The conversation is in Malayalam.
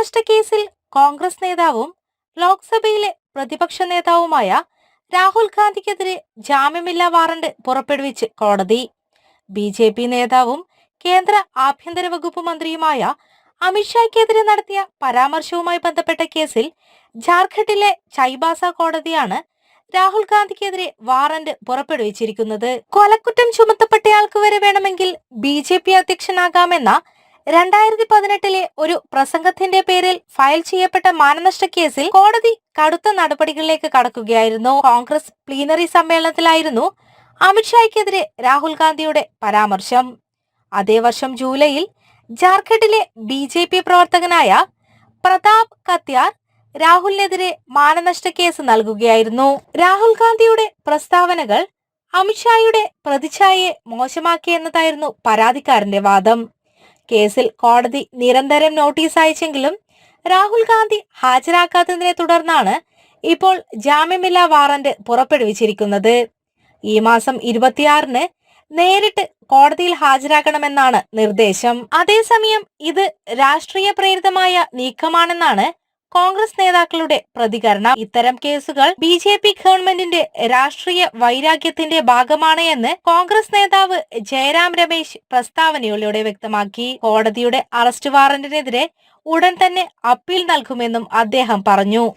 മാനനഷ്ട കേസിൽ കോൺഗ്രസ് നേതാവും ലോക്സഭയിലെ പ്രതിപക്ഷ നേതാവുമായ രാഹുൽ ഗാന്ധിക്കെതിരെ ജാമ്യമില്ലാ വാറണ്ട് പുറപ്പെടുവിച്ച് കോടതി. ബി ജെ പി നേതാവും കേന്ദ്ര ആഭ്യന്തര വകുപ്പ് മന്ത്രിയുമായ അമിത്ഷായ്ക്കെതിരെ നടത്തിയ പരാമർശവുമായി ബന്ധപ്പെട്ട കേസിൽ ജാർഖണ്ഡിലെ ചൈബാസ കോടതിയാണ് രാഹുൽ ഗാന്ധിക്കെതിരെ വാറന്റ് പുറപ്പെടുവിച്ചിരിക്കുന്നത്. കൊലക്കുറ്റം ചുമത്തപ്പെട്ടയാൾക്ക് വരെ വേണമെങ്കിൽ ബി ജെ പി അധ്യക്ഷനാകാമെന്ന രണ്ടായിരത്തി പതിനെട്ടിലെ ഒരു പ്രസംഗത്തിന്റെ പേരിൽ ഫയൽ ചെയ്യപ്പെട്ട മാനനഷ്ട കേസിൽ കോടതി കടുത്ത നടപടികളിലേക്ക് കടക്കുകയായിരുന്നു. കോൺഗ്രസ് പ്ലീനറി സമ്മേളനത്തിലായിരുന്നു അമിത്ഷായ്ക്കെതിരെ രാഹുൽ ഗാന്ധിയുടെ പരാമർശം. അതേ വർഷം ജൂലൈയിൽ ജാർഖണ്ഡിലെ ബി ജെ പി പ്രവർത്തകനായ പ്രതാപ് കത്യാർ രാഹുലിനെതിരെ മാനനഷ്ട കേസ് നൽകുകയായിരുന്നു. രാഹുൽ ഗാന്ധിയുടെ പ്രസ്താവനകൾ അമിത്ഷായുടെ പ്രതിച്ഛായയെ മോശമാക്കിയെന്നതായിരുന്നു പരാതിക്കാരന്റെ വാദം. കേസിൽ കോടതി നിരന്തരം നോട്ടീസ് അയച്ചെങ്കിലും രാഹുൽ ഗാന്ധി ഹാജരാക്കാത്തതിനെ തുടർന്നാണ് ഇപ്പോൾ ജാമ്യമില്ലാ വാറന്റ് പുറപ്പെടുവിച്ചിരിക്കുന്നത്. ഈ മാസം ഇരുപത്തിയാറിന് നേരിട്ട് കോടതിയിൽ ഹാജരാക്കണമെന്നാണ് നിർദ്ദേശം. അതേസമയം ഇത് രാഷ്ട്രീയ പ്രേരിതമായ നീക്കമാണെന്നാണ് കോൺഗ്രസ് നേതാക്കളുടെ പ്രതികരണം. ഇത്തരം കേസുകൾ ബി ജെ പി ഗവൺമെന്റിന്റെ രാഷ്ട്രീയ വൈരാഗ്യത്തിന്റെ ഭാഗമാണ് എന്ന് കോൺഗ്രസ് നേതാവ് ജയറാം രമേശ് പ്രസ്താവനയിലൂടെ വ്യക്തമാക്കി. കോടതിയുടെ അറസ്റ്റ് വാറന്റിനെതിരെ ഉടൻ തന്നെ അപ്പീൽ നൽകുമെന്നും അദ്ദേഹം പറഞ്ഞു.